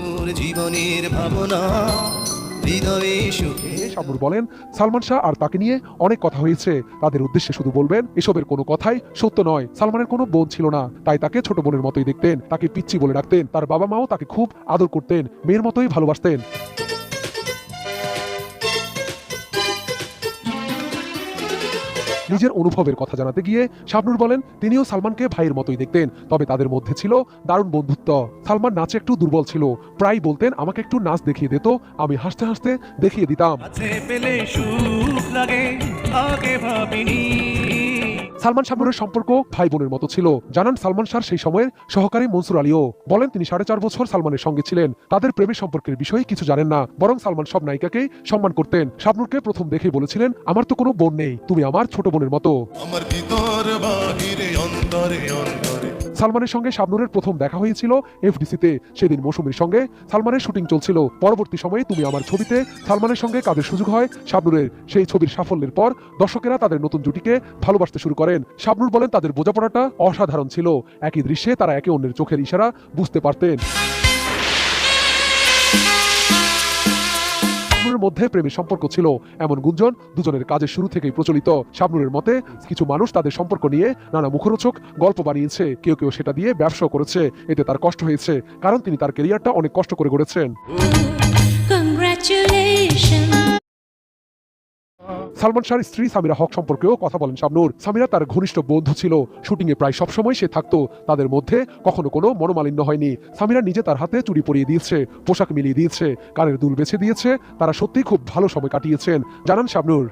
মোর জীবনের ভাবনা, হৃদয়ে বলেন, সালমান শাহ আর তাকে নিয়ে অনেক কথা হয়েছে। তাদের উদ্দেশ্যে শুধু বলবেন, এসবের কোনো কথাই সত্য নয়। সালমানের কোনো বোন ছিল না, তাই তাকে ছোট বোনের মতোই দেখতেন। তাকে পিচ্ছি বলে রাখতেন তার বাবা মাও তাকে খুব আদর করতেন, মেয়ের মতোই ভালোবাসতেন। নিজের অনুভবের কথা জানাতে গিয়ে শাবনুর বলেন, তিনিও সালমানকে ভাইয়ের মতোই দেখতেন, তবে তাদের মধ্যে ছিল দারুণ বন্ধুত্ব। সালমান নাচে একটু দুর্বল ছিল প্রায় বলতেন, আমাকে একটু নাচ দেখিয়ে দিত আমি হাসতে হাসতে দেখিয়ে দিতাম। আগে ভাবিনি। সালমান শাবনুরের সম্পর্ক ভাই বোনের মতো ছিল। জানান সালমান শাহ সেই সময়ের সহকারী মনসুর আলীও। বলেন, তিনি সাড়ে চার বছর সালমানের সঙ্গে ছিলেন। তাদের প্রেমের সম্পর্কের বিষয়ে কিছু জানেন না, বরং সালমান সব নায়িকাকে সম্মান করতেন। শাবনুরকে প্রথম দেখে বলেছিলেন, আমার তো কোনো বোন নেই, তুমি আমার ছোট বোনের মতো। আমার ভিতর বাহিরে, অন্তরে অন্তরে। সালমানের সঙ্গে শাবনুরের প্রথম দেখা হয়েছিল এফডিসিতে। সেদিন মৌসুমীর সঙ্গে সালমানের শুটিং চলছিল। পরবর্তী সময়ে তুমি আমার ছবিতে সালমানের সঙ্গে কাজের সুযোগ হয়। শাবনুরের সেই ছবির সাফল্যের পর দর্শকেরা তাদের নতুন জুটিকে ভালোবাসতে শুরু করেন। শাবনুর বলেন, তাদের বোঝাপড়াটা অসাধারণ ছিল। একই দৃশ্যে তারা একে অন্যের চোখের ইশারা বুঝতে পারতেন। শাবনুরের মধ্যে প্রেমের সম্পর্ক ছিল। এমন গুঞ্জন দুজনের কাজের শুরু থেকেই প্রচলিত। শাবনুরের মতে, কিছু মানুষ তাদের সম্পর্ক নিয়ে নানা মুখরোচক গল্প বানিয়েছে। কেউ কেউ সেটা দিয়ে ব্যবসাও করেছে। এতে তার কষ্ট হয়েছে, কারণ তিনি তার কেরিয়ারটা অনেক কষ্ট করে গড়েছেন। Congratulations. সালমান শাহের স্ত্রী সামিরা হক সম্পর্কেও কথা বলেন শাবনুর সামিরা তার ঘনিষ্ঠ বন্ধু ছিল। শুটিংয়ে প্রায় সবসময় সে থাকতো। তাদের মধ্যে কখনো কোনো মনোমালিন্য হয়নি। সামিরা নিজে তার হাতে চুরি পরিয়ে দিয়েছে, পোশাক মিলিয়ে দিয়েছে, কানের দুল বেছে দিয়েছে। তারা সত্যিই খুব ভালো সময় কাটিয়েছেন। জানান শাবনুর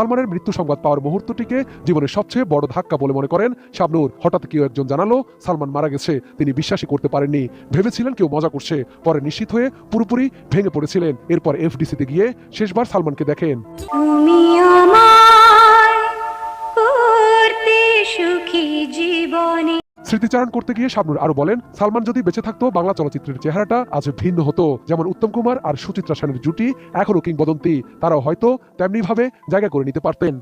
সালমানের মৃত্যু সংবাদ পাওয়ার মুহূর্তটিকে জীবনের সবচেয়ে বড় ধাক্কা বলে মনে করেন শাবনুর। হঠাৎ কেউ একজন জানালো, সালমান মারা গেছে। তিনি বিশ্বাসই করতে পারেননি। ভেবেছিলেন কেউ মজা করছে। পরে নিশ্চিত হয়ে পুরোপুরি ভেঙে পড়েছিলেন। এরপর এফডিসিতে গিয়ে শেষবার সালমানকে দেখেন। স্মৃতিচারণ করতে গিয়ে শাবনুর আরও বলেন, সালমান যদি বেঁচে থাকতো, বাংলা চলচ্চিত্রের চেহারাটা আজ ভিন্ন হতো। যেমন উত্তম কুমার আর সুচিত্রা সেনের জুটি এখনও কিংবদন্তি, তারাও হয়তো তেমনি ভাবে জায়গা করে নিতে পারতেন।